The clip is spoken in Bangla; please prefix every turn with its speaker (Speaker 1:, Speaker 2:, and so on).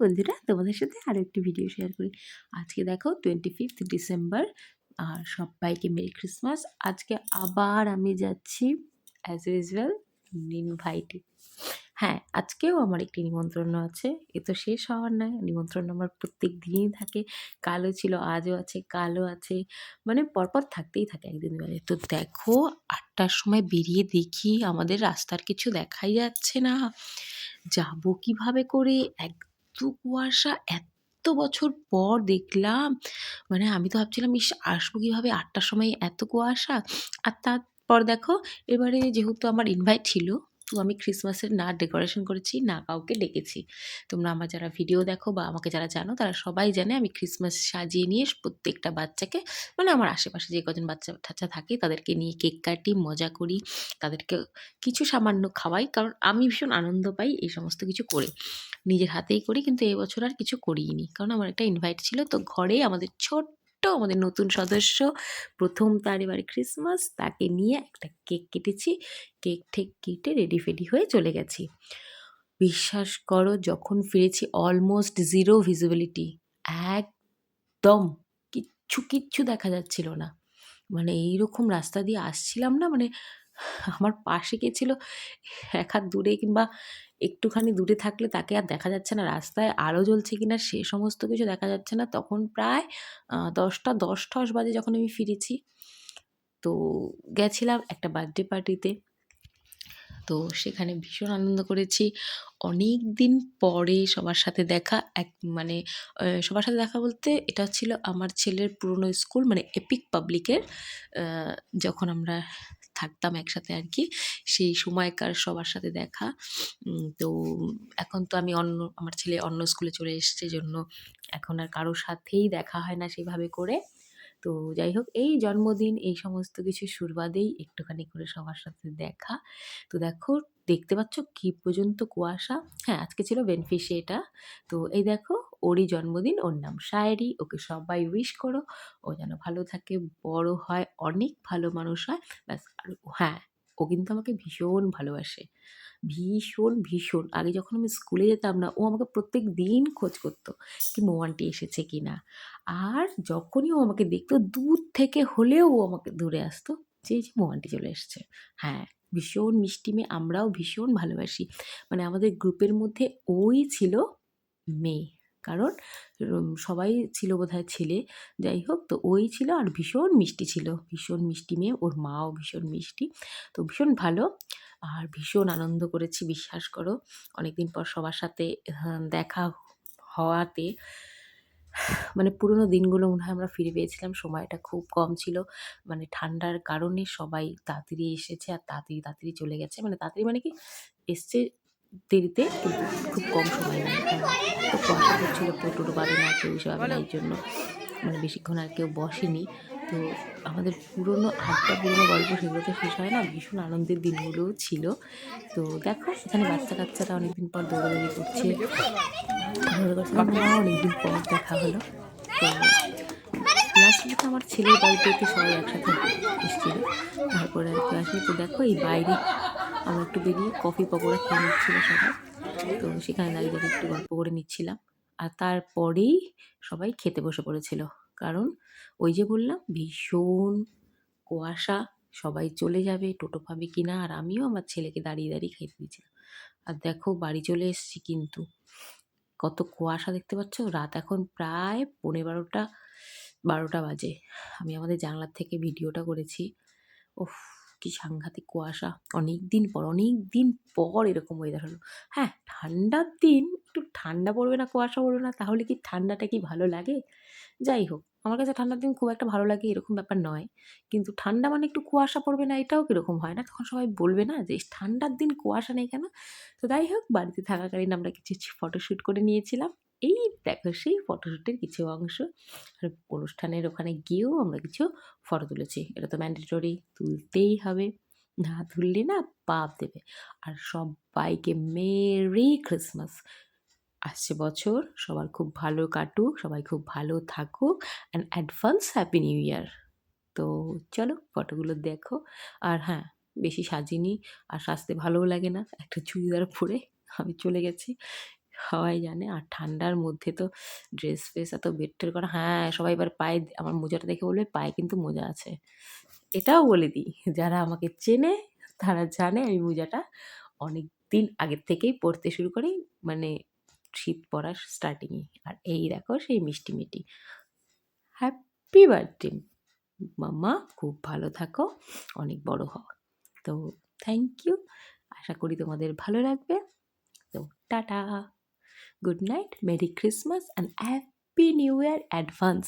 Speaker 1: বন্ধুরা, তোমাদের সাথে আরও একটি ভিডিও শেয়ার করি। আজকে দেখো টোয়েন্টি ফিফথ ডিসেম্বর আর সবাইকে মেরি ক্রিসমাস আজকে আবার আমি যাচ্ছি অ্যাজ ইউজুয়াল ইনভাইটে হ্যাঁ আজকেও আমার একটি নিমন্ত্রণ আছে। এ তো শেষ হওয়ার নয়, নিমন্ত্রণ আমার প্রত্যেক দিনই থাকে। কালো ছিল, আজও আছে কালো আছে। মানে পরপর থাকতেই থাকে একদিন বেলা তো দেখো, আটটার সময় বেরিয়ে দেখি আমাদের রাস্তার কিছু দেখাই যাচ্ছে না। যাব কীভাবে করে? এক কুয়াশা, এত বছর পর দেখলাম। মানে আমি তো ভাবছিলাম, ইস, আসব কীভাবে? আটটার সময় এত কুয়াশা? আর তারপর দেখো, এবারে যেহেতু আমার ইনভাইট ছিল তো আমি ক্রিসমাসের না ডেকোরেশন করেছি, না কাউকে ডেকেছি। তোমরা আমার যারা ভিডিও দেখো বা আমাকে যারা জানো, তারা সবাই জানে আমি ক্রিসমাস সাজিয়ে নিয়ে প্রত্যেকটা বাচ্চাকে মানে আমার আশেপাশে যে কজন বাচ্চা টাচ্চা থাকে, তাদেরকে নিয়ে কেক কাটি, মজা করি, তাদেরকে কিছু সামান্য খাওয়াই, কারণ আমি ভীষণ আনন্দ পাই এই সমস্ত কিছু করে। নিজের হাতেই করি, কিন্তু এবছর আর কিছু করিনি কারণ আমার একটা ইনভাইট ছিল, তো ঘরে আমাদের ছোট্ট আমাদের নতুন সদস্য। প্রথম তার এবারে ক্রিসমাস তাকে নিয়ে একটা কেক কেটেছি। কেক ঠেক কেটে রেডি ফেডি হয়ে চলে গেছি। বিশ্বাস করো, যখন ফিরেছি অলমোস্ট জিরো ভিজিবিলিটি একদম কিচ্ছু কিচ্ছু দেখা যাচ্ছিল না। মানে এইরকম রাস্তা দিয়ে আসছিলাম না মানে আমার পাশে কে ছিল? এক হাত দূরে কিংবা একটুখানি দূরে থাকলে তাকে আর দেখা যাচ্ছে না। রাস্তায় আলো জ্বলছে কি না সে সমস্ত কিছু দেখা যাচ্ছে না। তখন প্রায় দশটা, দশ ঠস বাজে যখন আমি ফিরেছি, তো গেছিলাম একটা বার্থডে পার্টিতে তো। সেখানে ভীষণ আনন্দ করেছি। অনেক দিন পরে সবার সাথে দেখা, এক মানে সবার সাথে দেখা বলতে এটা ছিল আমার ছেলের পুরনো স্কুল মানে এপিক পাবলিকের যখন আমরা থাকতাম একসাথে আর কি সেই সময়কার সবার সাথে দেখা। তো এখন তো আমি অন্য, আমার ছেলে অন্য স্কুলে চলে এসছে জন্য এখন আর কারোর সাথেই দেখা হয় না সেভাবে করে। তো যাই হোক, এই জন্মদিন, এই সমস্ত কিছু সুরবাদেই একটুখানি করে সবার সাথে দেখা। তো দেখো, দেখতে পাচ্ছ কি পর্যন্ত কুয়াশা। হ্যাঁ আজকে ছিল বেনফিশে এটা। তো এই দেখো ওরই জন্মদিন, ওর নাম শায়েরি, ওকে সবাই উইশ করো। ও যেন ভালো থাকে, বড় হয়, অনেক ভালো মানুষ হয়, ব্যাস। আর হ্যাঁ ও কিন্তু আমাকে ভীষণ ভালোবাসে। ভীষণ ভীষণ। আগে যখন আমি স্কুলে যেতাম না, ও আমাকে প্রত্যেক দিন খোঁজ করতো কি মোয়ানটি এসেছে কি না। আর যখনই ও আমাকে দেখতো, দূর থেকে হলেও ও আমাকে দূরে আসতো, যে যে মোয়ানটি চলে এসছে। হ্যাঁ ভীষণ মিষ্টি মেয়ে, আমরাও ভীষণ ভালোবাসি। মানে আমাদের গ্রুপের মধ্যে ওই ছিল মেয়ে। কারণ সবাই ছিল বোধহয় ছেলে। যাই হোক তো ওই ছিল আর ভীষণ মিষ্টি ছিল। ভীষণ মিষ্টি মেয়ে, ওর মাও ভীষণ মিষ্টি। তো ভীষণ ভালো। আর ভীষণ আনন্দ করেছি, বিশ্বাস করো। অনেকদিন পর সবার সাথে দেখা হওয়াতে মানে পুরোনো দিনগুলো মনে হয় আমরা ফিরে পেয়েছিলাম। সময়টা খুব কম ছিল। মানে ঠান্ডার কারণে সবাই তাড়াতাড়ি এসেছে আর তাড়াতাড়ি তাড়াতাড়ি চলে গেছে। মানে তাড়াতাড়ি মানে কি, এসছে দেরিতে কিন্তু খুব কম সময় তো কুয়াশা হচ্ছিল টোটো পাবে না কেউ না এই জন্য মানে বেশিক্ষণ আর কেউ বসেনি। তো আমাদের পুরনো আটটা পুরনো গল্প সেগুলো তো শেষ হয় না ভীষণ আনন্দের দিনগুলোও ছিল। তো দেখো এখানে বাচ্চা কাচ্চারা অনেকদিন পর দৌড়াদৌড়ি করছে। অনেকদিন পর দেখা হলো। তো লাস্টে তো আমার ছেলের বাড়িতে একটু সবাই একসাথে এসেছিল। তারপরে আর কি তো দেখো এই বাইরে আমরা একটু বেরিয়ে কফি পকোড়া খেয়ে নিচ্ছিল সবাই। তো সেখানে দাঁড়িয়ে দাঁড়িয়ে একটু গল্প করে নিচ্ছিলাম। আর তারপরেই সবাই খেতে বসে পড়েছিল। কারণ ওই যে বললাম, ভীষণ কুয়াশা, সবাই চলে যাবে, টোটো পাবে কি না, আর আমিও আমার ছেলেকে দাঁড়িয়ে দাঁড়িয়ে খাইতে দিয়েছিলাম। আর দেখো বাড়ি চলে এসেছি কিন্তু। কত কুয়াশা দেখতে পাচ্ছ? রাত এখন প্রায় পনেরো বারোটা বারোটা বাজে। আমি আমাদের জানলার থেকে ভিডিওটা করেছি। ওফ কি সাংঘাতিক কুয়াশা। অনেক দিন পর অনেক দিন পর এরকম ওয়েদার হলো। হ্যাঁ ঠান্ডার দিন, একটু ঠান্ডা পড়বে না, কুয়াশা পড়বে না, তাহলে কি ঠান্ডাটা কি ভালো লাগে? যাই হোক, আমার কাছে ঠান্ডার দিন খুব একটা ভালো লাগে এরকম ব্যাপার নয়। কিন্তু ঠান্ডা মানে একটু কুয়াশা পড়বে না, এটাও কীরকম হয় না? তখন সবাই বলবে না যে ঠান্ডার দিন কুয়াশা নেই কেন? তো যাই হোক, বাড়িতে থাকাকালীন আমরা কিছু ফটোশ্যুট করে নিয়েছিলাম। এই দেখো সেই ফটোশ্যুটের কিছু অংশ। আর অনুষ্ঠানের ওখানে গিয়েও আমরা কিছু ফটো তুলেছি। এটা তো ম্যান্ডেটরি তুলতেই হবে। না তুললে না পাপ দেবে। আর সবাইকে মেরি ক্রিসমাস আসছে বছর, সবার খুব ভালো কাটুক, সবাই খুব ভালো থাকুক and advance happy new year তো চলো ফটোগুলো দেখো। আর হ্যাঁ বেশি সাজিনি, আর সাজতে ভালোও লাগে না। একটা চুড়িদার পরে আমি চলে গেছি। সবাই জানে। আর ঠান্ডার মধ্যে তো ড্রেস ফ্রেস এত বের করা হ্যাঁ সবাই এবার পায়ে আমার মোজাটা দেখে বলবে, পায়ে কিন্তু মোজা আছে। এটাও বলে দিই, যারা আমাকে চেনে, তারা জানে আমি মোজাটা অনেক দিন আগের থেকেই পরতে শুরু করি। মানে শীত পড়ার স্টার্টিংয়ে আর এই দেখো, সেই মিষ্টি মিটি। Happy birthday mamma. খুব ভালো থাকো। অনেক বড় হও। তো থ্যাংক ইউ আশা করি তোমাদের ভালো লাগবে। তো tata. Good night merry Christmas and happy new year advance